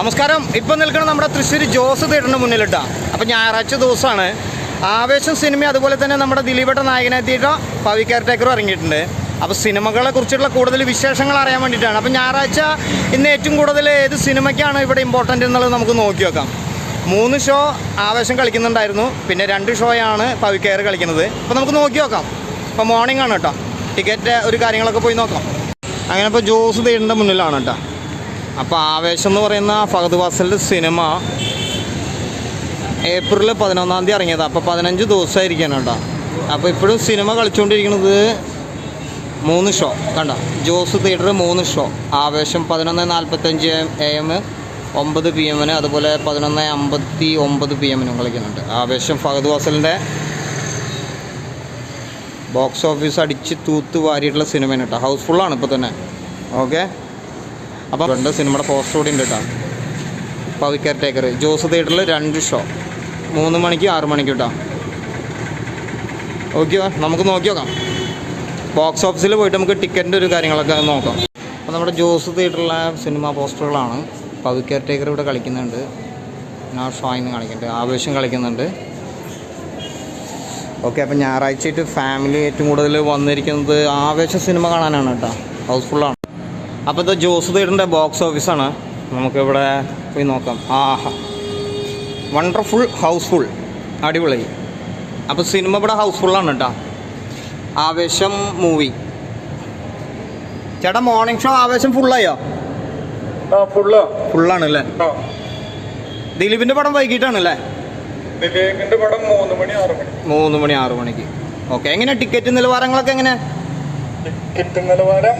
നമസ്കാരം. ഇപ്പം നിൽക്കുന്ന നമ്മുടെ തൃശ്ശൂർ ജോസ് തിയേറ്ററിന് മുന്നിലിട്ടാണ് അപ്പം ഞായറാഴ്ച ദിവസമാണ് ആവേശം സിനിമ അതുപോലെ തന്നെ നമ്മുടെ ദിലീപേട്ട നായകനെത്തിയിട്ട് പവി കെയർടേക്കറും ഇറങ്ങിയിട്ടുണ്ട്. അപ്പോൾ സിനിമകളെ കുറിച്ചുള്ള കൂടുതൽ വിശേഷങ്ങൾ അറിയാൻ വേണ്ടിയിട്ടാണ്. അപ്പം ഞായറാഴ്ച ഇന്ന് ഏറ്റവും കൂടുതൽ ഏത് സിനിമയ്ക്കാണ് ഇവിടെ ഇമ്പോർട്ടന്റ് എന്നുള്ളത് നമുക്ക് നോക്കി വെക്കാം. മൂന്ന് ഷോ ആവേശം കളിക്കുന്നുണ്ടായിരുന്നു. പിന്നെ രണ്ട് ഷോയാണ് പവി കെയർ കളിക്കുന്നത്. അപ്പോൾ നമുക്ക് നോക്കി നോക്കാം അപ്പോൾ മോർണിംഗ് ആണ് കേട്ടോ. ടിക്കറ്റ് ഒരു കാര്യങ്ങളൊക്കെ പോയി നോക്കാം. അങ്ങനെ ഇപ്പോൾ ജോസ് തേടിന്റെ മുന്നിലാണ് കേട്ടോ. അപ്പോൾ ആവേശം എന്ന് പറയുന്ന ഫഹദ് വാസലിന്റെ സിനിമ ഏപ്രിൽ പതിനൊന്നാം തീയതി ഇറങ്ങിയത്. അപ്പോൾ പതിനഞ്ച് ദിവസമായിരിക്കണം കേട്ടോ. അപ്പോൾ ഇപ്പോഴും സിനിമ കളിച്ചുകൊണ്ടിരിക്കുന്നത് മൂന്ന് ഷോ കണ്ട? ജോസ് തിയേറ്റർ മൂന്ന് ഷോ ആവേശം പതിനൊന്ന് നാൽപ്പത്തഞ്ച് എ എം ഒമ്പത് പി എമ്മിന് അതുപോലെ പതിനൊന്ന് അമ്പത്തി ഒമ്പത് പി എമ്മിനും കളിക്കുന്നുണ്ട്. ആവേശം ഫഹദ് വാസലിന്റെ ബോക്സ് ഓഫീസ് അടിച്ച് തൂത്ത് വാരിയിട്ടുള്ള സിനിമയാണ് കേട്ടോ. ഹൗസ്ഫുള്ളാണ് ഇപ്പോൾ തന്നെ. ഓക്കെ അപ്പോൾ രണ്ട് സിനിമയുടെ പോസ്റ്റർ കൂടി ഉണ്ട് കേട്ടോ. പവി കെയർ ടേക്കർ ജോസ് തിയേറ്ററിൽ രണ്ട് ഷോ മൂന്ന് മണിക്ക് ആറ് മണിക്ക് കേട്ടോ. ഓക്കെ നമുക്ക് നോക്കി നോക്കാം. ബോക്സ് ഓഫീസിൽ പോയിട്ട് നമുക്ക് ടിക്കറ്റിന്റെ ഒരു കാര്യങ്ങളൊക്കെ നോക്കാം. അപ്പോൾ നമ്മുടെ ജോസ് തിയേറ്ററിലെ സിനിമ പോസ്റ്ററുകളാണ് പവി കെയർ ടേക്കർ ഇവിടെ കളിക്കുന്നുണ്ട്. ആ ഷോയിന്ന് കളിക്കുന്നുണ്ട് ആവേശം കളിക്കുന്നുണ്ട്. ഓക്കെ അപ്പോൾ ഞായറാഴ്ചയായിട്ട് ഫാമിലി ഏറ്റവും കൂടുതൽ വന്നിരിക്കുന്നത് ആവേശ സിനിമ കാണാനാണ് കേട്ടോ. ഹൗസ്ഫുള്ളാണ് അപ്പോൾ ഇത് ജോസ് തീടിന്റെ ബോക്സ് ഓഫീസാണ് നമുക്കിവിടെ പോയി നോക്കാം. ആഹാ. വണ്ടർഫുൾ ഹൗസ്ഫുൾ അടിപൊളി. അപ്പോൾ സിനിമ ഇവിടെ ഹൗസ്ഫുള്ളാണ് കേട്ടോ ആവേശം മൂവി ചേട്ടാ മോർണിംഗ് ഷോ ആവേശം ഫുള്ളായോ ഫുള്ളാണ് അല്ലേ ദിലീപിന്റെ പടം വൈകിട്ടാണ് അല്ലേ പടം മൂന്ന് മണി ആറ് മണി. മൂന്ന് മണി ആറ് മണിക്ക്. ഓക്കെ എങ്ങനെ ടിക്കറ്റ് നിലവാരങ്ങളൊക്കെ എങ്ങനെ? ടിക്കറ്റ് നിലവാരം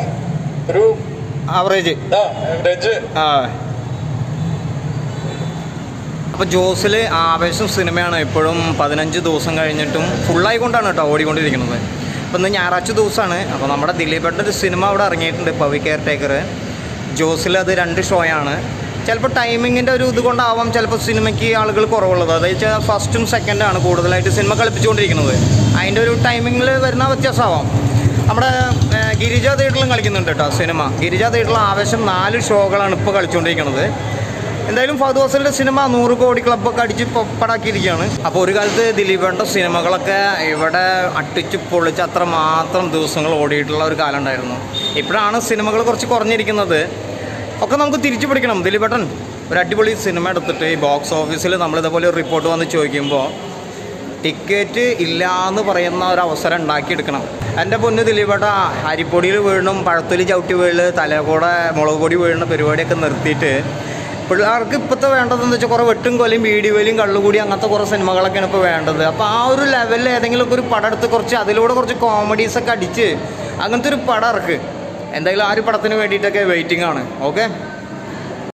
ഒരു ആവറേജ് ആ ജോസിൽ അപ്പോൾ ജോസിൽ ആവേശം സിനിമയാണ്. എപ്പോഴും പതിനഞ്ച് ദിവസം കഴിഞ്ഞിട്ടും ഫുള്ളായിക്കൊണ്ടാണ് കേട്ടോ ഓടിക്കൊണ്ടിരിക്കുന്നത്. അപ്പോൾ ഇന്ന് ഞായറാഴ്ച ദിവസമാണ് അപ്പോൾ നമ്മുടെ ദിലീപേട്ടന്റെ ഒരു സിനിമ അവിടെ ഇറങ്ങിയിട്ടുണ്ട് പവി കെയർ ടേക്കർ ജോസിൽ അത് രണ്ട് ഷോയാണ് ചിലപ്പോൾ ടൈമിങ്ങിന്റെ ഒരു ഇത് കൊണ്ടാവാം ചിലപ്പോൾ സിനിമയ്ക്ക് ആളുകൾ കുറവുള്ളത്. അതായത് വെച്ചാൽ ഫസ്റ്റും സെക്കൻഡാണ് കൂടുതലായിട്ട് സിനിമ കളിപ്പിച്ചുകൊണ്ടിരിക്കുന്നത്. അതിന്റെ ഒരു ടൈമിങ്ങിൽ വരുന്ന വ്യത്യാസമാവാം. നമ്മുടെ ഗിരിജ തിയേറ്ററിലും കളിക്കുന്നുണ്ട് കേട്ടോ സിനിമ. ഗിരിജ തിയേറ്ററിൽ ആവേശം നാല് ഷോകളാണ് ഇപ്പോൾ കളിച്ചുകൊണ്ടിരിക്കുന്നത് എന്തായാലും ഫഹദ് സിനിമ നൂറ് കോടി ക്ലബ്ബൊക്കെ അടിച്ച് പപ്പടാക്കിയിരിക്കുകയാണ് അപ്പോൾ ഒരു കാലത്ത് ദിലീപേണ്ട സിനിമകളൊക്കെ ഇവിടെ അട്ടിച്ച് പൊളിച്ച് അത്ര മാത്രം ദിവസങ്ങൾ ഓടിയിട്ടുള്ള ഒരു കാലം ഉണ്ടായിരുന്നു. ഇപ്പോഴാണ് സിനിമകൾ കുറച്ച് കുറഞ്ഞിരിക്കുന്നത്. ഒക്കെ നമുക്ക് തിരിച്ചു പിടിക്കണം. ദിലീപേട്ടൻ ഒരു അടിപൊളി സിനിമ എടുത്തിട്ട് ഈ ബോക്സ് ഓഫീസിൽ നമ്മളിതേപോലെ ഒരു റിപ്പോർട്ട് വന്ന് ചോദിക്കുമ്പോൾ ടിക്കറ്റ് ഇല്ല എന്ന് പറയുന്ന ഒരു അവസരം ഉണ്ടാക്കിയെടുക്കണം. എന്റെ പൊന്ന് ദിലീപേട്ട അരിപ്പൊടിയിൽ വീഴണം പഴത്തൊലി ചവിട്ടി വീഴൽ തലകൂടെ മുളക് പൊടി വീഴുന്ന പരിപാടിയൊക്കെ നിർത്തിയിട്ട് പിള്ളേർക്ക് ഇപ്പോഴത്തെ വേണ്ടതെന്ന് വെച്ചാൽ കുറേ വെട്ടും കൊലയും വീഡിയോ വലിയും കള്ളുകൂടി അങ്ങനത്തെ കുറേ സിനിമകളൊക്കെയാണ് ഇപ്പോൾ വേണ്ടത്. അപ്പോൾ ആ ഒരു ലെവലിൽ ഏതെങ്കിലുമൊക്കെ ഒരു പടം എടുത്ത് കുറച്ച് അതിലൂടെ കുറച്ച് കോമഡീസൊക്കെ അടിച്ച് അങ്ങനത്തെ ഒരു പടം ഇറക്ക്. എന്തായാലും ആ ഒരു പടത്തിന് വേണ്ടിയിട്ടൊക്കെ വെയിറ്റിംഗ് ആണ്. ഓക്കെ